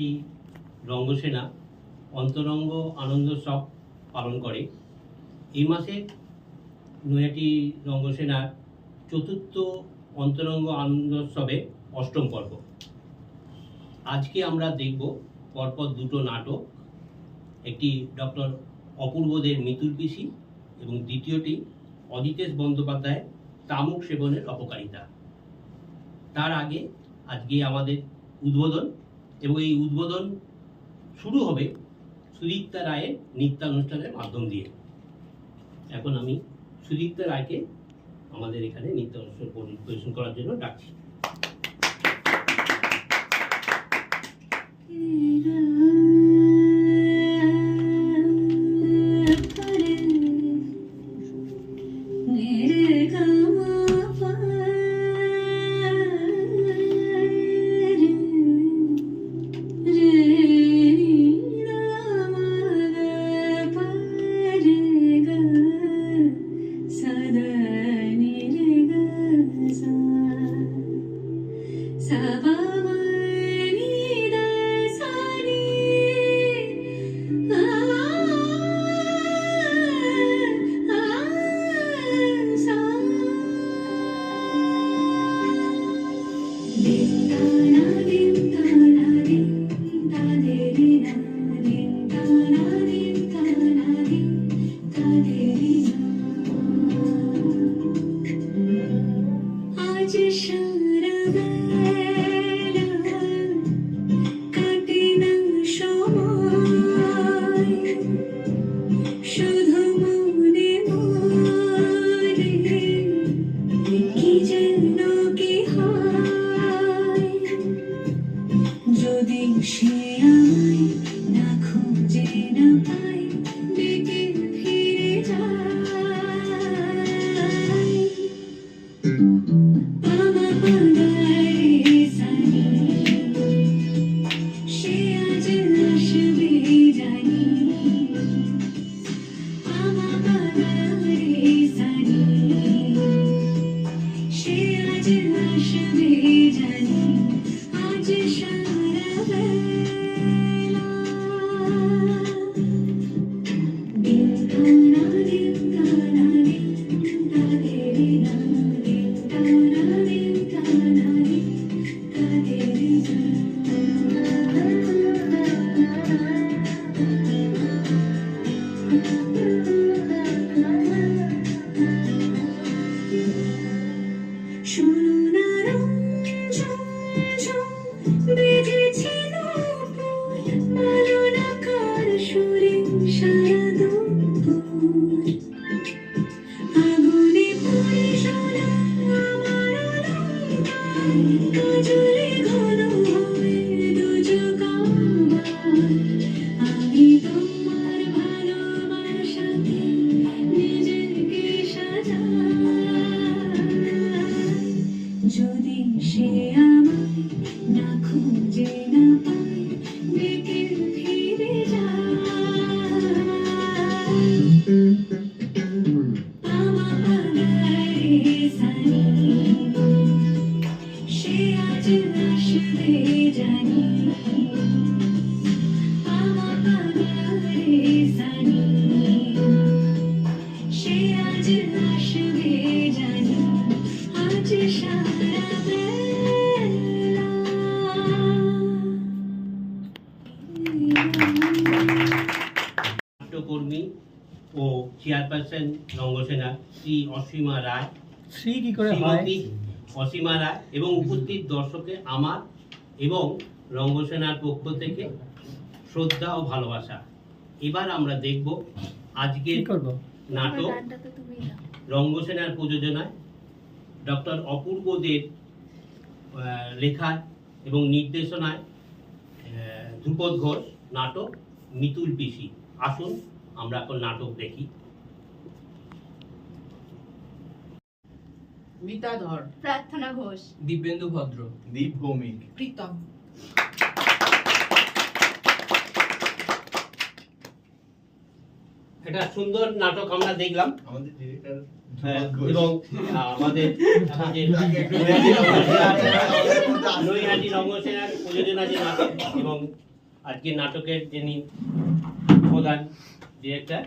একটি রঙ্গসেনা অন্তরঙ্গ আনন্দোৎসব পালন করে। এই মাসে নৈহাটি রঙ্গসেনার চতুর্থ অন্তরঙ্গ আনন্দোৎসবে অষ্টম পর্ব। আজকে আমরা দেখব পরপর দুটো নাটক। একটি ডক্টর অপূর্বদের মৃত্যুর পিসি এবং দ্বিতীয়টি অজিতেশ বন্দ্যোপাধ্যায়ের তামুক সেবনের অপকারিতা। তার আগে আজকে আমাদের উদ্বোধন এবং এই উদ্বোধন শুরু হবে সুদীপ্তা রায়ের নৃত্যানুষ্ঠানের মাধ্যম দিয়ে। এখন আমি সুদীপ্তা রায়কে আমাদের এখানে নৃত্যানুষ্ঠান পরিবেশন করার জন্য ডাকছি। জানি আজ নাট্যকর্মী ও চেয়ারপারসন রঙ্গসেনা শ্রী অসীমা রায়। শ্রী কি করে হয়? শ্রীমতী অসীমা রায় এবং উপস্থিত দর্শকে আমার এবং রঙ্গসেনার পক্ষ থেকে শ্রদ্ধা ও ভালোবাসা। এবার আমরা দেখব আজকের নাটক রঙ্গসেনার প্রযোজনায় ডক্টর অপূর্ব দেব আহ, লেখা এবং নির্দেশনায় আহ, ধ্রুপদ ঘোষ নাটক মিতুল পিসি। আসুন আমরা এখন নাটক দেখি। মিতা ধর প্রার্থনা ঘোষ। দিব্যেন্দু ভদ্র। দীপ ভৌমিক। প্রীতম। একটা সুন্দর নাটক আমরা দেখলাম। আমাদের ডিরেক্টর হ্যাঁ, এবং আমাদের আমাদের নৈহাটি রঙ্গসেনার প্রযোজনা যে নাটক এবং আজকে নাটকের যিনি প্রধান ডিরেক্টর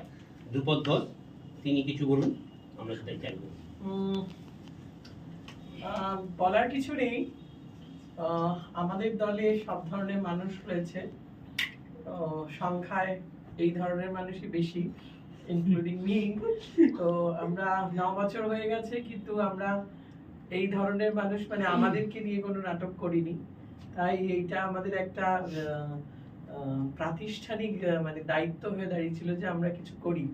ধ্রুপদ ঘোষ তিনি কিছু বলুন আমরা সেটাই চাইব বলার কিছু নেই। আমাদের দলে সব ধরনের মানুষ রয়েছে। সংখ্যায় এই ধরনের মানুষই বেশি ইনক্লুডিং মি তো আমরা ন বছর হয়ে গেছে কিন্তু আমরা এই ধরনের মানুষ মানে আমাদেরকে নিয়ে কোনো নাটক করিনি। তাই এইটা আমাদের একটা আহ, প্রাতিষ্ঠানিক মানে দায়িত্ব হয়ে দাঁড়িয়েছিল যে আমরা কিছু করি।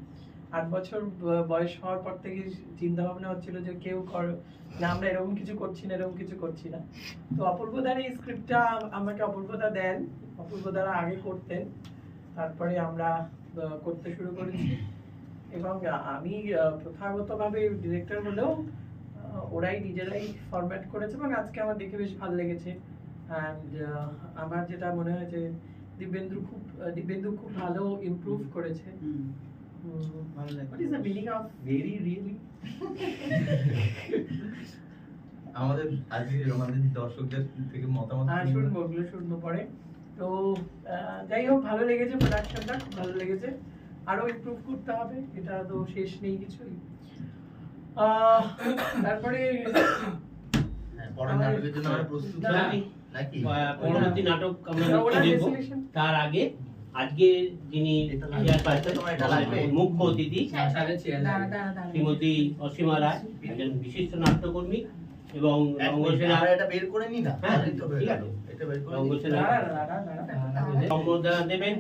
আট বছর বয়স হওয়ার পর থেকে চিন্তা ভাবনা হচ্ছিল যে কেউ কর, না, আমরা এরকম কিছু করছি না, এরকম কিছু করছি না। তো অপূর্বদার এই স্ক্রিপ্টটা আমাকে অপূর্বদা দেন। অপূর্বদারা আগে করতেন। তারপরে আমরা করতে শুরু করেছি। এবং আমি প্রথাগতভাবে ডিরেক্টর হলেও ওরাই নিজেরাই ফরম্যাট করেছে এবং আজকে আমার দেখে বেশ ভালো লেগেছে। অ্যান্ড আমার যেটা মনে হয় যে দিব্যেন্দু খুব দিব্যেন্দু খুব ভালো ইমপ্রুভ করেছে। ভালো লাগে। আমাদের আজকে আমাদের দর্শকদের থেকে মতামত হ্যাঁ শুনব ওগুলো শুনব পরে। তো আহ, যাই হোক ভালো লেগেছে প্রোডাকশনটা খুব ভালো লেগেছে। আরও ইমপ্রুভ করতে হবে এটা তো শেষ নেই কিছুই। আহ, তারপরে হ্যাঁ, পরের নাটকের জন্য আমরা প্রস্তুত না, নাকি? পরবর্তী নাটক আমরা দেখব। তার আগে আজকে যিনি। মুখ্য অতিথি শ্রীমতী অসীমা রায় একজন বিশিষ্ট নাট্যকর্মী এবং হ্যাঁ, হয়ে। সম্বোধনা দেবেন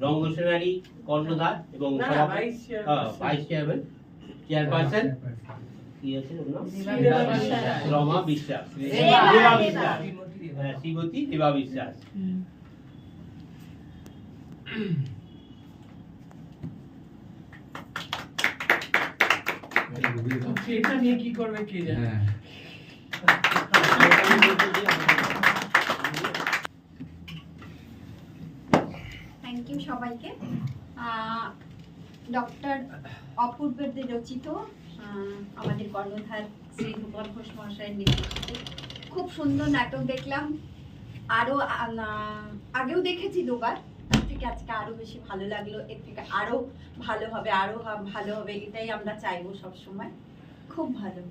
রঙ্গসেনারী কর্ণধার এবং ভাইস চেয়ার- হ্যাঁ, ভাইস চেয়ারম্যান চেয়ারপারসন কি আছে বিশ্বাস। রমা বিশ্বাস। দেবা, দেবা। বিশ্বাস। শ্রীমতী দেবা বিশ্বাস এটা নিয়ে কি করবে কে জানে? থ্যাংক ইউ সবাইকে। ডক্টর অপূর্বের রচিত আহ, আমাদের কর্ণধার শ্রী ভূপন ঘোষ মহাশয়ের নেতৃত্বে খুব সুন্দর নাটক দেখলাম। আরও আগেও দেখেছি দুবার। তার থেকে আজকে আরও বেশি ভালো লাগল। এর থেকে আরও ভালো হবে আরও ভালো হবে এটাই আমরা চাইব সব সময় খুব ভালো।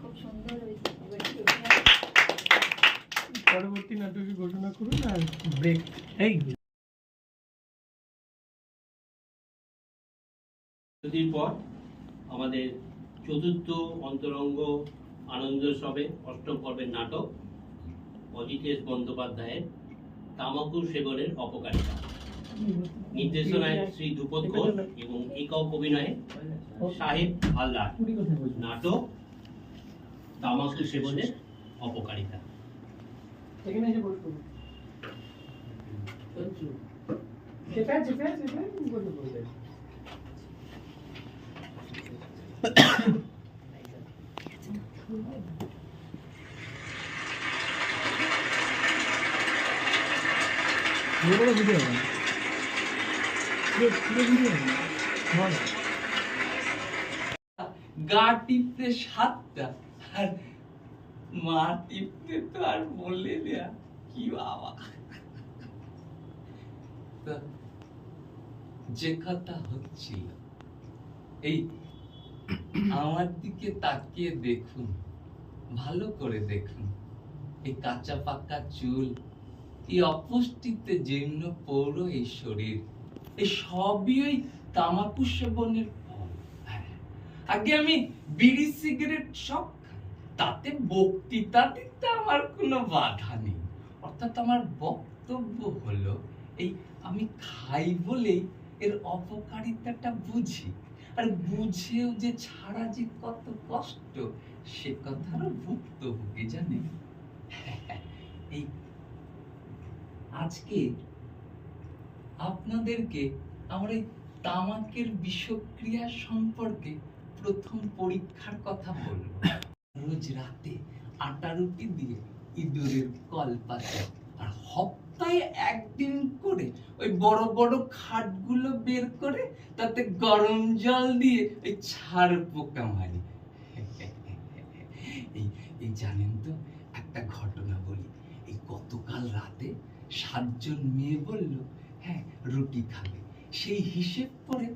খুব সুন্দর হয়েছে। পরবর্তী নাটকের ঘোষণা করুন আর ব্রেক এই। পর আমাদের চতুর্থ অন্তরঙ্গ আনন্দ সবে অষ্টম পর্বের নাটক, অজিতেশ বন্দ্যোপাধ্যায়ের তামাকুর সেবনের অপকারিতা। নির্দেশনায় শ্রী ধ্রুপদ ঘোষ এবং একক অভিনয়ে সাহেব হালদার। নাটক, তামাকু সেবনের অপকারিতা। এসে বসবো। বসে বসে গা টিপতে সাতটা, আর মা টিপতে তো আর বলে দেয়া কি বাবা। যে কথা হচ্ছিল, এই আমার দিকে তাকিয়ে দেখুন, ভালো করে দেখুন এই কাঁচা পাকা চুল, এই অপুষ্টিতে জীর্ণ পৌর এই শরীর এই সবই ওই তামাকু সেবনের হ্যাঁ। আগে আমি বিড়ি, সিগারেট সব। তাতে বক্তৃতা দিতে আমার কোনো বাধা নেই অর্থাৎ আমার বক্তব্য হলো, এই আমি খাই বলেই এর অপকারিতাটা বুঝি আর বুঝেও যে ছাড়া যে কত কষ্ট, সে কথারও ভুক্তভোগী জানে এই আজকে আপনাদেরকে আমার এই তামাকের বিষক্রিয়া সম্পর্কে প্রথম পরীক্ষার কথা বলব। রোজ রাতে আটা রুটি দিয়ে ইঁদুরের কলপাতে আর সপ্তাহে একদিন করে ওই বড় বড় খাটগুলো বের করে তাতে গরম জল দিয়ে ওই ছাড় পোকা মারি। এই জানেন তো, একটা ঘটনা বলি। এই গতকাল রাতে সাতজন মেয়ে বলল হ্যাঁ রুটি খাবে। সেই হিসেব করে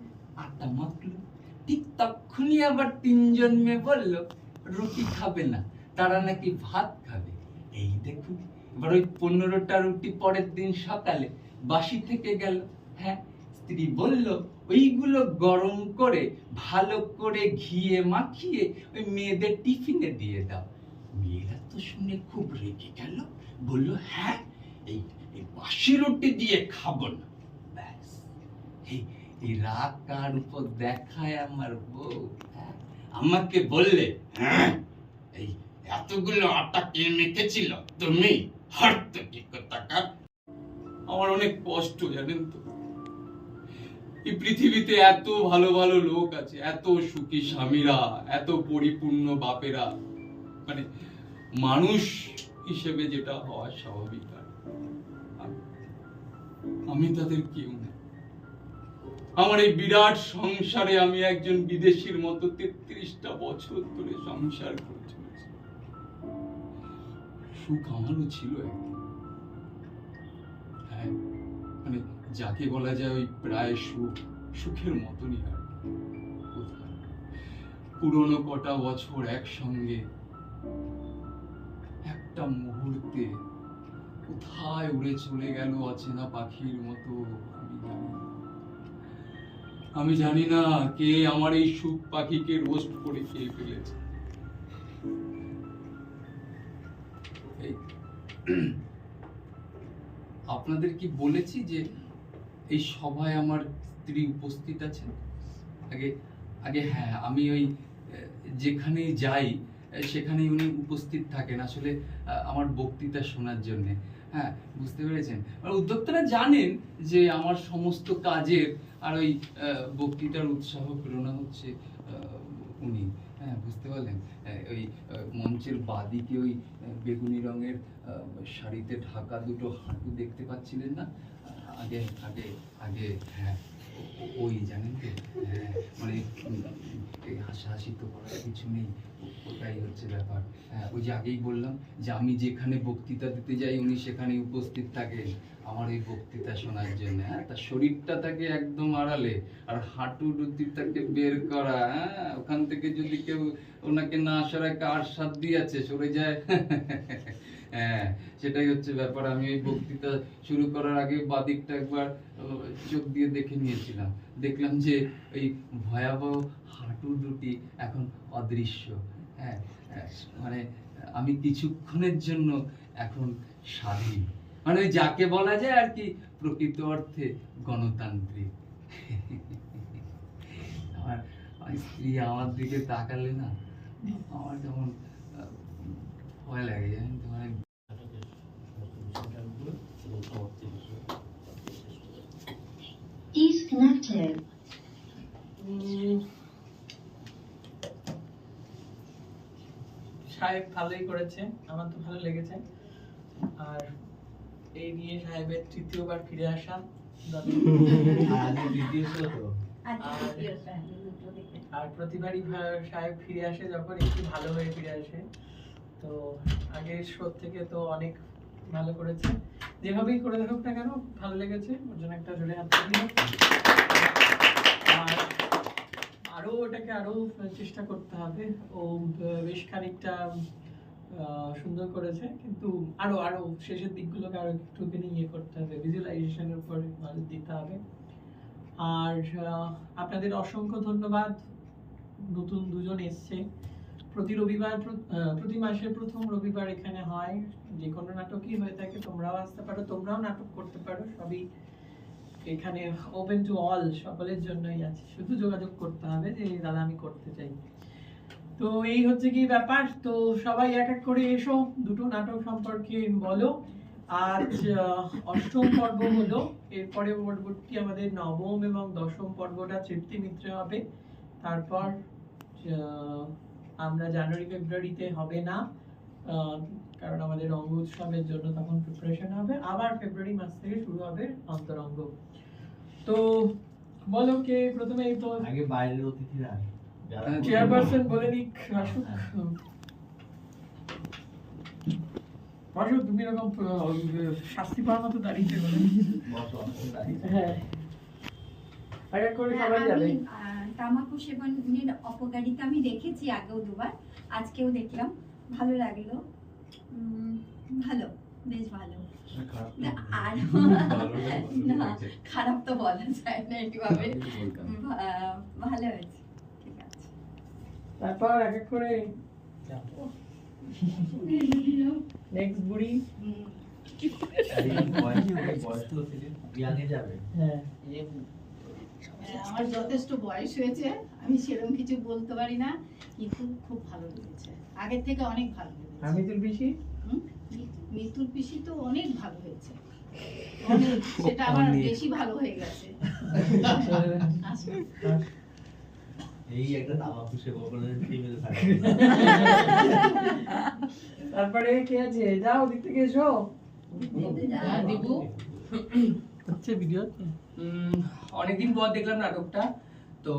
আটা মাখলো। ঠিক তখনই আবার তিনজন মেয়ে বলল, রুটি খাবে না, তারা নাকি ভাত খাবে। এই দেখুন এবার ওই পনেরোটা রুটি পরের দিন সকালে বাসি থেকে গেল। হ্যাঁ স্ত্রী বলল, ওইগুলো গরম করে, ভালো করে ঘিয়ে মাখিয়ে ওই মেয়েদের টিফিনে দিয়ে দাও। মেয়েরা তো শুনে খুব রেগে গেল। বলল হ্যাঁ এই এই বাসি রুটি দিয়ে খাব না। ব্যাস। এই এই রাগ কার উপর দেখায় আমার বউ হ্যাঁ? আমাকে বললে হ্যাঁ এই এতগুলো আটা কে মেখেছিল? তুমি? হরতো কি কথা আমার অনেক কষ্ট, জানেন তো। এই পৃথিবীতে এত ভালো ভালো লোক আছে, এত সুখী স্বামীরা, এত পরিপূর্ণ বাপেরা। মানে মানুষ হিসেবে যেটা হওয়া স্বাভাবিক আমি- তাদের কেউ না। আমার এই বিরাট সংসারে আমি একজন বিদেশির মতো তেত্রিশটা বছর ধরে সংসার করে চলেছি সুখ আমারও ছিল একদিন। হ্যাঁ মানে যাকে বলা যায় ওই প্রায় সুখ, সুখের মতনই আর। পুরনো কটা বছর একসঙ্গে একটা মুহূর্তে কোথায় উড়ে চলে গেল অচেনা পাখির মতো, আমি জানি আমি জানি না কে আমার এই সুখ পাখিকে রোস্ট করে খেয়ে ফেলেছে। আপনাদের কি বলেছি যে এই সভায় আমার স্ত্রী উপস্থিত আছেন? আগে আগে হ্যাঁ আমি ওই, যেখানেই যাই, সেখানেই উনি উপস্থিত থাকেন আসলে, আমার বক্তৃতা শোনার জন্য। হ্যাঁ বুঝতে পেরেছেন? আর উদ্যোক্তারা জানেন যে আমার সমস্ত কাজের আর ওই বক্তৃতার উৎসাহ প্রেরণা হচ্ছে উনি। হ্যাঁ বুঝতে পারলেন। ওই মঞ্চের বাদিকে ওই বেগুনি রঙের শাড়িতে ঢাকা দুটো হাঁটু দেখতে পাচ্ছিলেন না? আগে আগে আগে হ্যাঁ ওই জানেন তো? হ্যাঁ মানে এই হাসাহাসি তো করার কিছু নেই, ওটাই হচ্ছে ব্যাপার। হ্যাঁ ওই যে আগেই বললাম যে আমি যেখানে বক্তৃতা দিতে যাই, উনি সেখানে উপস্থিত থাকেন। আমার এই বক্তৃতা শোনার জন্য হ্যাঁ? তার শরীরটা থাকে একদম আড়ালে আর হাঁটু দুটিটাকে বের করা হ্যাঁ? ওখান থেকে যদি কেউ ওনাকে না সরায় কার সাথ দিয়েছে সরে যায়। হ্যাঁ সেটাই হচ্ছে ব্যাপার। আমি বক্তৃতা শুরু করার আগে বাদিকটা একবার চোখ দিয়ে দেখে নিয়েছিলাম। দেখলাম যে এই ভয়াবহ হাঁটু দুটি এখন অদৃশ্য হ্যাঁ, মানে আমি কিছুক্ষণের জন্য এখন স্বাধীন। মানে যাকে বলা যায় আর কি, প্রকৃত অর্থে গণতান্ত্রিক। আমার স্ত্রী আমার দিকে তাকালে না, আমার যেমন, ভয় লাগে, জানেন তো মানে সাহেব ভালোই করেছে, আমার তো ভালো লেগেছে। আর এই নিয়ে সাহেবের তৃতীয়বার ফিরে আসা। আচ্ছা আর- প্রতিবারই সাহেব ফিরে আসে যখন একটু ভালো হয়ে ফিরে আসে। তো আগের শো থেকে তো অনেক ভালো করেছে। যেভাবেই করে দেখুক না কেন ভালো লেগেছে। ওর জন্য একটা জোরে হাত। আর আরও ওটাকে আরও চেষ্টা করতে হবে। ও বেশ খানিকটা সুন্দর করেছে। কিন্তু আরও আরও শেষের দিকগুলোকে আরও একটুখানি ইয়ে করতে হবে। ভিজুয়ালাইজেশনের উপর নজর দিতে হবে। আর আপনাদের অসংখ্য ধন্যবাদ। নতুন দুজন এসছে। প্রতি রবিবার প্র- প্রতি মাসের প্রথম রবিবার এখানে হয়। যে কোনো নাটকই হয়ে থাকে, তোমরাও আসতে পারো, তোমরাও নাটক করতে পারো। সবই এখানে ওপেন টু অল সকলের জন্যই আছে। শুধু যোগাযোগ করতে হবে যে, দাদা, আমি করতে চাই। তো এই হচ্ছে কি ব্যাপার? তো সবাই এক এক করে এসো, দুটো নাটক সম্পর্কে বলো। আজ অষ্টম পর্ব হলো। এরপরে পরবর্তী আমাদের নবম এবং দশম পর্বটা তৃপ্তি মিত্রে হবে। তারপর আমরা জানুয়ারি, ফেব্রুয়ারিতে হবে না। কারণ আমাদের রঙ্গ উৎসবের জন্য তখন প্রিপারেশন হবে। আবার ফেব্রুয়ারি মাস থেকে শুরু হবে অন্তরঙ্গ। তো বলো কে প্রথমে তো? আগে বাইরের অতিথিরা চেয়ারপারসন বলে নিক আসুক বসো তুমি এরকম শাস্তি পাওয়ার মতো দাঁড়িয়েছে। হ্যাঁ। আমি তামাকু সেবনের অপকারিতা আমি দেখেছি আগেও দুবার আজকেও দেখলাম। ভালো লাগল। উম, ভালো বেশ ভালো। না, আর না খারাপ তো বলা যায় না ভালো হয়েছে। তারপর এক এক করে নেক্সট বুড়ি। হ্যাঁ। আমার যথেষ্ট বয়স হয়েছে আমি সেরকম কিছু বলতে পারি না কিন্তু খুব ভালো লেগেছে। আগের থেকে অনেক ভালো লেগেছে। আমি তোর বেশি? পিসি তো অনেক ভালো হয়েছে। সেটা আমার বেশি ভালো হয়ে গেছে। আসো। এই একটা তামাকু সেবা করে ফিমেল থাকে। তারপরে কে আছে? যাও ওদিক থেকে এসো। হ্যাঁ, দিবু হচ্ছে ভিডিও অনেকদিন পর দেখলাম নাটকটা। তো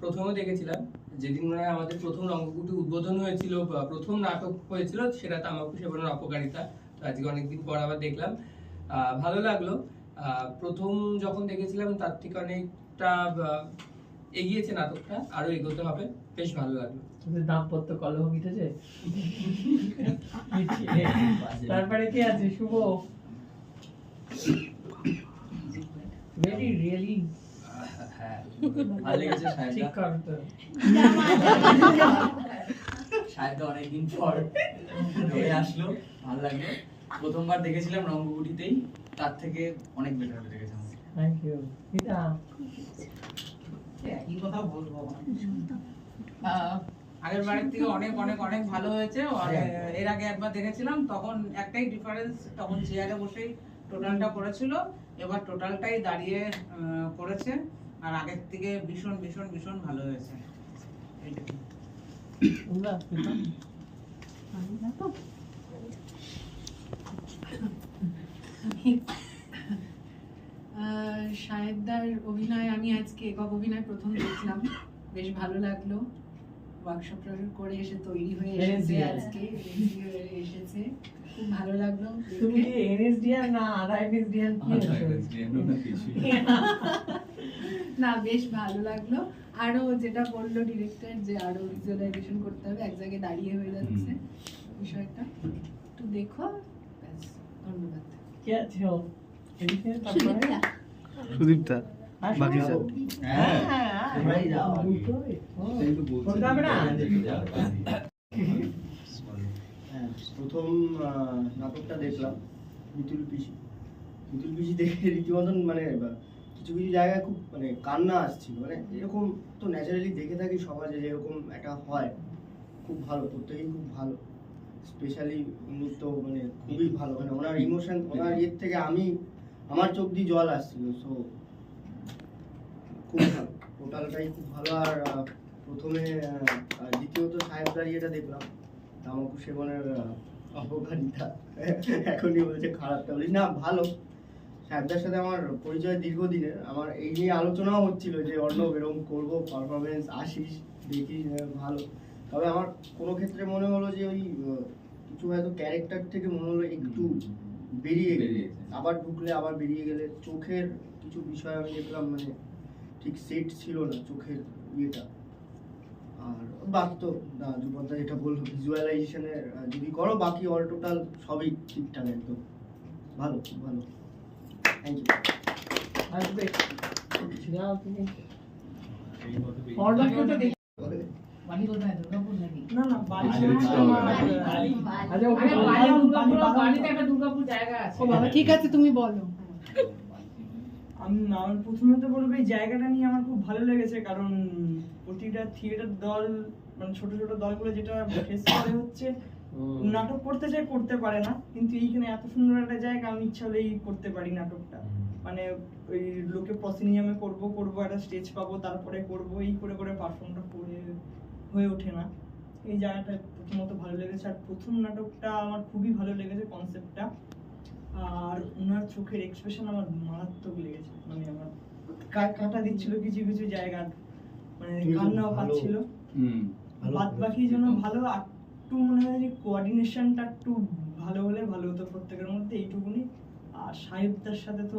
প্রথমে দেখেছিলাম। যেদিন মনে হয় আমাদের প্রথম রঙ্গকুটি উদ্বোধন হয়েছিল প্রথম নাটক হয়েছিল সেটা তামাকু সেবনের অপকারিতা। তো আজকে অনেকদিন পর আবার দেখলাম। আহ, ভালো লাগল। আহ, প্রথম যখন দেখেছিলাম তার থেকে অনেকটা আহ, এগিয়েছে নাটকটা আরও এগোতে হবে বেশ ভালো লাগল। তোদের দাম্পত্য কলহ মিটেছে? তারপরে কে আছে? শুভ? ভেরি রিয়েলি অনেকদিন পর আসলো ভালো লাগল। প্রথমবার দেখেছিলাম রঙ্গকুটিতেই তার থেকে অনেক বেটার লেগেছে থ্যাংক ইউ একই কথা বলব আহ, আগের বারের থেকে অনেক অনেক অনেক ভালো হয়েছে। এর আগে একবার দেখেছিলাম তখন একটাই ডিফারেন্স তখন চেয়ারে বসেই টোটালটা করেছিল। এবার টোটালটাই দাঁড়িয়ে করেছে। আর আগের থেকে ভীষণ ভীষণ ভীষণ ভালো হয়েছে। এইটুকু। সাহেবদার অভিনয় আমি আজকে একক অভিনয় প্রথম দেখলাম। বেশ ভালো লাগল। ওয়ার্কশপ করে এসে তৈরি হয়ে এসেছে আজকে। এসেছে। খুব ভালো লাগল তুমি দেখে। কি এনএসডিআর না আধা এনএসডিআর না বেশ ভালো লাগল। আরও যেটা বলল ডিরেক্টর যে আরও ভিজুয়ালাইজেশন করতে হবে এক জায়গায় দাঁড়িয়ে হয়ে যাচ্ছে বিষয়টা। একটু দেখো ব্যাস ধন্যবাদ। কে আছো আসো। বাকি? হ্যাঁ প্রথম নাটকটা দেখলাম, মিতুল পিসি মিতুল পিসি দেখে রীতিমতন মানে কিছু কিছু জায়গায় খুব মানে কান্না আসছিল মানে এরকম তো ন্যাচারালি দেখে থাকি সমাজে যে এরকম একটা হয় খুব ভালো, প্রত্যেকেই খুব ভালো স্পেশালি তো মানে খুবই ভালো মানে ওনার ইমোশন ওনার ইয়ের থেকে আমি আমার চোখ দিয়ে জল আসছিল সো খুব টোটালটাই খুব ভালো, আর প্রথমে দ্বিতীয়ত সাহেবদার ইয়েটা দেখলাম, তামাকু সেবনের অপকারিতা। এখনই বলছে খারাপটা বলি, না, ভালো। সাহেবদার সাথে আমার পরিচয় দীর্ঘদিনের, আমার এই নিয়ে আলোচনাও হচ্ছিল যে অন্য এরকম করব পারফরমেন্স আসিস দেখি ভালো। তবে আমার কোনো ক্ষেত্রে মনে হলো যে, ওই কিছু হয়তো ক্যারেক্টার থেকে মনে হলো একটু বেরিয়ে গেলে আবার ঢুকলে আবার বেরিয়ে গেলে চোখের কিছু বিষয় আমি দেখলাম মানে ঠিক সেট ছিল না চোখের ইয়েটা। আর বাকি তো না যুবদা যেটা বলল ভিজুয়ালাইজেশনের যদি করো বাকি অল টোটাল সবই ঠিকঠাক একদম। ভালো ভালো। থ্যাংক ইউ আসবে ঠিক আছে তুমি বলো। আমি আমার প্রথমে তো বলব এই জায়গাটা নিয়ে আমার খুব ভালো লেগেছে কারণ প্রতিটা থিয়েটার দল মানে ছোট ছোট দলগুলো যেটা ফেস করে হচ্ছে নাটক করতে চাই করতে পারে না কিন্তু এইখানে এত সুন্দর একটা জায়গা আমি ইচ্ছা হলেই করতে পারি নাটকটা। মানে ওই লোকে প্রসিনিয়ামে করব করব একটা স্টেজ পাবো তারপরে করব এই করে করে পারফর্মটা করে হয়ে ওঠে না। এই জায়গাটা প্রথমত ভালো লেগেছে। আর প্রথম নাটকটা আমার খুবই ভালো লেগেছে কনসেপ্টটা আর ওনার চোখের এক্সপ্রেশন আমার মারাত্মক লেগেছে। মানে আমার কাটা দিচ্ছিল কিছু কিছু জায়গা। মানে কান্নাও। পাচ্ছিল। বাদ বাকি জন্য ভালো একটু মনে হয় যে কোঅর্ডিনেশনটা একটু ভালো হলে ভালো হতো প্রত্যেকের মধ্যে এইটুকুনি। আর সাহেবদার সাথে তো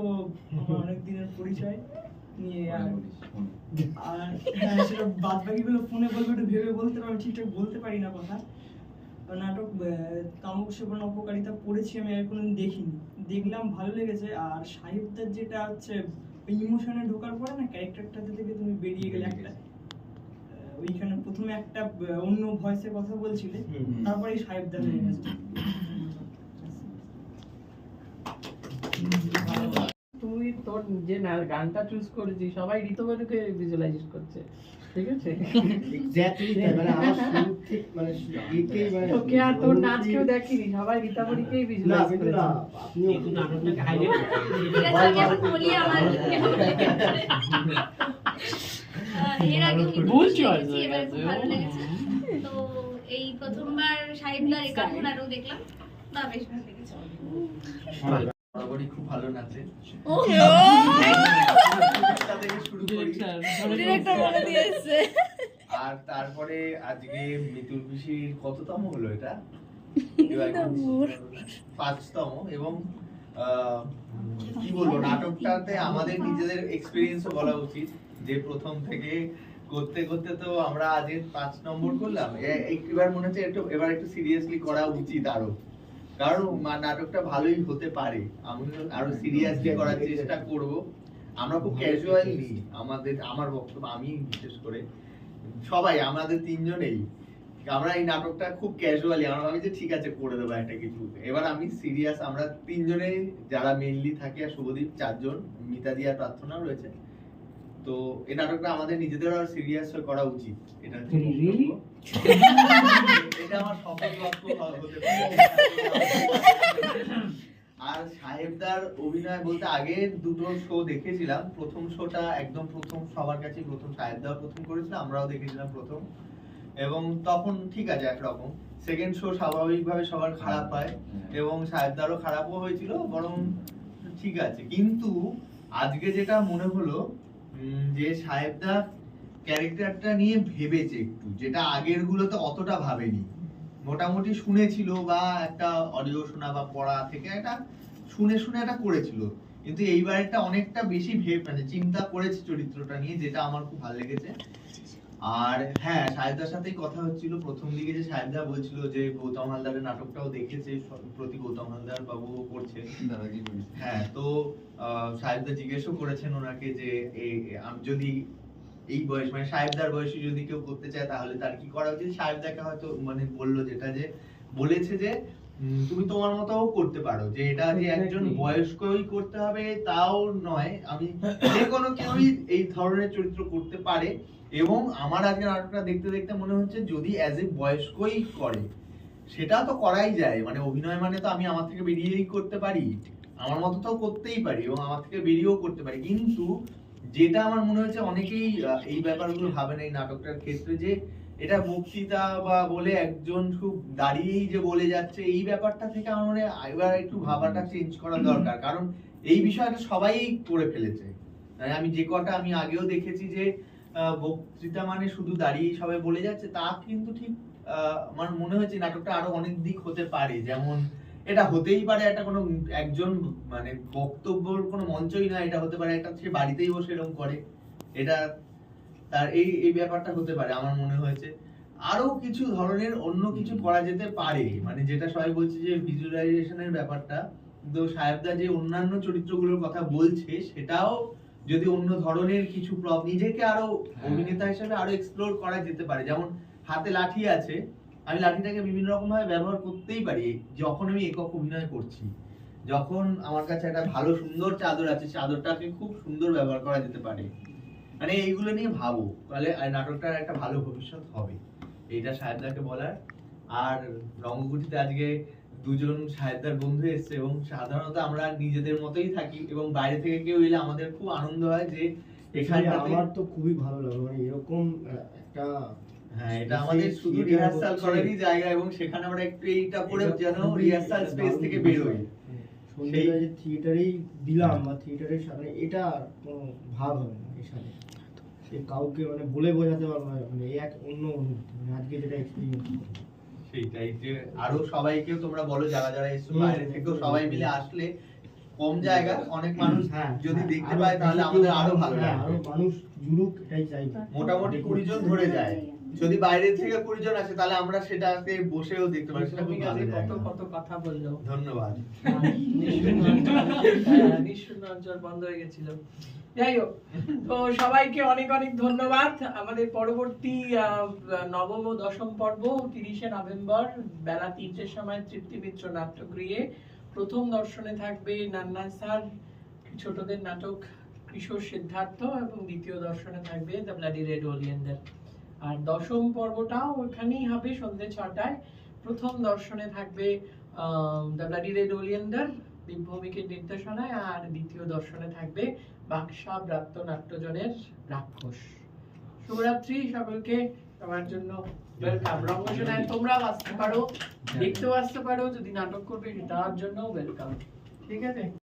আমার অনেক দিনের পরিচয়। আর হ্যাঁ সেটা বাদ বাকিগুলো ফোনে বলব একটু ভেবে বলতে পারব ঠিকঠাক বলতে পারি না কথা। নাটক আহ, সেবন অপকারিতা পড়েছি আমি আর দেখিনি। দেখলাম ভালো লেগেছে। আর সাহিত্যের যেটা হচ্ছে ইমোশনে ঢোকার পরে না ক্যারেক্টারটাতে থেকে তুমি বেরিয়ে গেলে একটা ওইখানে প্রথমে একটা অন্য ভয়েসে কথা বলছিলে তারপরে সাহেবদার হয়ে গেছে। তুই যে না গানটা চুজ করেছিস সবাই ঋতুবাদুকে ভিজুয়ালাইজ করছে। ঠিক আছে? Exactly মানে আমার শুরু থেকে মানে একেই মানে তোকে আর তোর নাচ কেউ দেখিনি সবাই রীতাবরীকেই ভিজুয়ালাইজ করেছে না আপনিও নাটকটাকে highlight ঠিক আছে আমি এখন বলি আমার এর আগে ভুল দেখেছি, হয়ে গেছে। তো এই প্রথমবার সাহেবলার একাত্তর দেখলাম। বা বেশ ভালো লেগেছে। বরাবরই খুব ভালো নাচে। আর তারপরে আজকে মিতুল পিসির কততম হলো এটা? পাঁচতম এবং আহ, কি বলব নাটকটাতে আমাদের নিজেদের এক্সপিরিয়েন্সও বলা উচিত যে প্রথম থেকে করতে করতে তো আমরা আজকে পাঁচ নম্বর করলাম। এবার মনে হচ্ছে একটু এবার একটু সিরিয়াসলি করা উচিত আরও। কারণ নাটকটা ভালোই হতে পারে। আমি আরও সিরিয়াসলি করার চেষ্টা করব। আমরা খুব ক্যাজুয়াল আমাদের আমার বক্তব্য আমি বিশেষ করে সবাই আমাদের তিনজনেই। আমরা এই নাটকটা খুব ক্যাজুয়ালি আমরা ভাবি যে ঠিক আছে করে দেবো একটা কিছু। এবার আমি সিরিয়াস আমরা তিনজনে যারা মেনলি থাকি আর শুভদীপ চারজন মিতাদি আর প্রার্থনা রয়েছে। তো এই নাটকটা আমাদের নিজেদের আর সিরিয়াস করা উচিত। এটা এটা আমার সফল লক্ষ্য হতে পারে আর সাহেবদার অভিনয় বলতে আগে দুটো শো দেখেছিলাম। প্রথম শোটা একদম প্রথম সবার কাছে প্রথম সাহেবদাও প্রথম করেছিল আমরাও দেখেছিলাম প্রথম। এবং তখন ঠিক আছে একরকম। সেকেন্ড শো স্বাভাবিকভাবে সবার খারাপ হয় এবং সাহেবদারও খারাপও হয়েছিল বরং ঠিক আছে। কিন্তু আজকে যেটা মনে হলো যে সাহেবদা ক্যারেক্টারটা নিয়ে ভেবেছে একটু যেটা আগের গুলোতে অতটা ভাবেনি। মোটামুটি শুনেছিল বা একটা অডিও শোনা বা পড়া থেকে একটা শুনে শুনে একটা করেছিল। কিন্তু এইবার একটা অনেকটা বেশি ভেব মানে চিন্তা করেছে চরিত্রটা নিয়ে যেটা আমার খুব ভালো লেগেছে। আর হ্যাঁ সাহেবদার সাথেই কথা হচ্ছিল। প্রথম দিকে যে সাহেবদা বলছিল যে গৌতম হালদারের নাটকটাও দেখেছে প্রতি গৌতম হালদার বাবু করছে। হ্যাঁ তো আহ, সাহেবদা জিজ্ঞেসও করেছেন ওনাকে যে এ- যদি এই বয়স মানে সাহেবদার বয়সী যদি কেউ করতে চায় তাহলে তার কি করা উচিত? সাহেবদাকে হয়তো মানে বলল যেটা যে বলেছে যে তুমি তোমার মতোও করতে পারো যে এটা যে একজন বয়স্কই করতে হবে তাও নয় আমি যে কোনো কেউই এই ধরনের চরিত্র করতে পারে। এবং আমার আজকে নাটকটা দেখতে দেখতে মনে হচ্ছে যদি অ্যাজ এ বয়স্কই করে সেটা তো করাই যায়। মানে অভিনয় মানে তো আমি আমার থেকে বেরিয়েই করতে পারি। আমার মতো তো করতেই পারি এবং আমার থেকে বেরিয়েও করতে পারি। কিন্তু যেটা আমার মনে হচ্ছে অনেকেই এই ব্যাপারগুলো ভাবেন এই নাটকটার ক্ষেত্রে যে এটা বক্তৃতা বা বলে একজন খুব দাঁড়িয়েই যে বলে যাচ্ছে, এই ব্যাপারটা থেকে আমার মনে এবার একটু ভাবাটা চেঞ্জ করা দরকার। কারণ এই বিষয়টা সবাই করে ফেলেছে। আমি যে কটা আমি আগেও দেখেছি যে বক্তৃতা মানে শুধু দাঁড়িয়েই সবাই বলে যাচ্ছে, তা কিন্তু ঠিক আমার মনে হয়েছে নাটকটা আরও অনেক দিক হতে পারে। যেমন এটা হতেই পারে একটা কোনো একজন মানে বক্তব্যর কোনো মঞ্চই না, এটা হতে পারে একটা সে বাড়িতেই বসে এরকম করে। এটা তার এই এই ব্যাপারটা হতে পারে আমার মনে হয়েছে। আরও কিছু ধরনের অন্য কিছু করা যেতে পারে। মানে যেটা সবাই বলছে যে ভিজুয়ালাইজেশনের ব্যাপারটা। কিন্তু সাহেবদা যে অন্যান্য চরিত্রগুলোর কথা বলছে সেটাও যদি অন্য ধরনের কিছু নিজেকে আরও অভিনেতা হিসেবে আরও এক্সপ্লোর করা যেতে পারে। যেমন হাতে লাঠি আছে। আমি লাঠিটাকে বিভিন্ন রকম ভাবে ব্যবহার করতেই পারি। যখন আমি একক অভিনয় করছি। যখন আমার কাছে একটা ভালো সুন্দর চাদর আছে চাদরটাকে খুব সুন্দর ব্যবহার করা যেতে পারে। মানে এইগুলো নিয়ে ভাবো। তাহলে নাটকটার একটা ভালো ভবিষ্যৎ হবে। এইটা সাহেবদাকে বলার। আর রঙ্গকুটিতে আজকে দুজন সাহেবদার বন্ধু এসেছে এবং সাধারণত আমরা নিজেদের মতোই থাকি এবং বাইরে থেকে কেউ এলে আমাদের খুব আনন্দ হয় যে এখানটাতে আমার তো খুবই ভালো লাগল মানে এরকম একটা হ্যাঁ এটা আমাদের শুধু রিহার্সাল করারই জায়গা এবং সেখানে আমরা একটু এইটা করে যেন রিহার্সাল স্পেস থেকে বেরোই। সন্ধ্যেবেলা যে থিয়েটারেই দিলাম বা থিয়েটারের সামনে এটা কোনো ভাব হবে না এর সাথে সে কাউকে মানে বলে বোঝাতে পারব না মানে এক অন্য অনুভূতি মানে আজকে যেটা এক্সপিরিয়েন্স সেইটাই যে আরও সবাইকে তোমরা বলো যারা যারা এসছো বাইরে থেকেও সবাই মিলে আসলে কম জায়গা অনেক মানুষ যদি দেখতে পায় তাহলে আমাদের আরও ভালো হ্যাঁ, আরও মানুষ জুড়ুক এটাই চাই। মোটামুটি কুড়ি জন ধরে যায়। যদি বাইরে থেকে কুড়ি জন আসে তাহলে আমরা সেটাতে বসেও দেখতে পারি। সেটা খুব ভালো কত কত কথা বলল ধন্যবাদ। হ্যাঁ, বন্ধ হয়ে গেছিল। যাই হোক তো সবাইকে অনেক অনেক ধন্যবাদ। আমাদের পরবর্তী নবম ও দশম পর্ব তিরিশে নভেম্বর বেলা তিনটের সময় তৃপ্তি মিত্র নাট্যগৃহে। প্রথম দর্শনে থাকবে নান্না স্যার ছোটদের নাটক কিশোর সিদ্ধার্থ এবং দ্বিতীয় দর্শনে থাকবে দ্য ব্লাডি রেড ওলিয়েন্ডার আর দশম পর্বটাও ওখানেই হবে সন্ধ্যে ছটায়। প্রথম দর্শনে থাকবে দিব্যভূমিকের নির্দেশনায়, আর দ্বিতীয় দর্শনে থাকবে বাক্সা ব্রাত্য নাট্যজনের রাক্ষস। শুভরাত্রি সকলকে, তোমার জন্য ওয়েলকাম তোমরাও আসতে পারো, দেখতেও আসতে পারো, যদি নাটক করবে সেটার জন্য ওয়েলকাম ঠিক আছে?